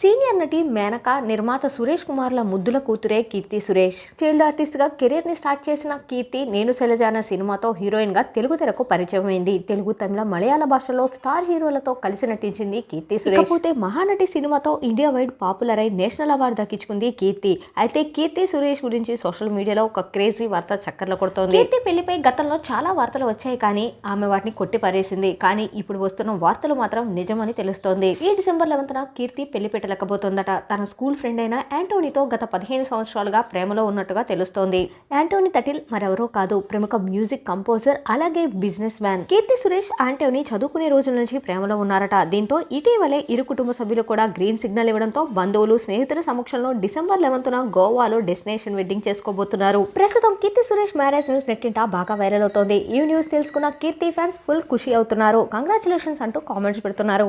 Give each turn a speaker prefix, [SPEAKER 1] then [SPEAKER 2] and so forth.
[SPEAKER 1] Senior నటి మేనక నిర్మాత సురేష్ కుమార్ల ముద్దుల కూతురే కీర్తి సురేష్. చైల్డ్ ఆర్టిస్ట్గా స్టార్ట్ చేసిన కీర్తి నేను శైలజాన సినిమాతో హీరోయిన్గా తెలుగు తెరకు పరిచయమైంది. తెలుగు తమిళ మలయాళ భాషలో స్టార్ హీరోలతో కలిసి నటించింది కీర్తి సురేష్. కాకపోతే మహానటి సినిమాతో ఇండియా వైడ్ పాపులర్ అయి నేషనల్ అవార్డు దక్కించుకుంది కీర్తి. అయితే కీర్తి సురేష్ గురించి సోషల్ మీడియాలో ఒక క్రేజీ వార్త చక్కర్లు కొడుతోంది. కీర్తి పెళ్ళిపై గతంలో చాలా వార్తలు వచ్చాయి కానీ ఆమె వాటిని కొట్టి పారేసింది కానీ ఇప్పుడు వస్తున్న వార్తలు మాత్రం నిజమని తెలుస్తోంది. ఈ డిసెంబర్ లెవెంత్న కీర్తి పెళ్ళి పెట్టలేకపోతుందట తన స్కూల్ ఫ్రెండ్ అయిన యాంటోనీతో గత పదిహేను సంవత్సరాలుగా ప్రేమలో ఉన్నట్టుగా తెలుస్తోంది. యాంటోనీ తటిల్ మరెవరో కాదు ప్రముఖ మ్యూజిక్ కంపోజర్ అలాగే బిజినెస్ మ్యాన్. కీర్తి సురేష్ యాంటోనీ చదువుకునే రోజుల నుంచి ప్రేమలో ఉన్నారట. దీంతో ఇటీవలే ఇరు కుటుంబ సభ్యులు కూడా గ్రీన్ సిగ్నల్ ఇవ్వడంతో బంధువులు స్నేహితుల సమక్షంలో డిసెంబర్ లెవెన్త్న గోవాలో డెస్టినేషన్ వెడ్డింగ్ చేసుకోబోతున్నారు. ప్రస్తుతం కీర్తి సురేష్ మ్యారేజ్ న్యూస్ నెట్టింట బాగా వైరల్ అవుతోంది. ఈ న్యూస్ తెలుసుకున్న కీర్తి ఫ్యాన్స్ ఫుల్ ఖుషి అవుతున్నారు. కంగ్రాచులేషన్స్ అంటూ కామెంట్స్ పెడుతున్నారు.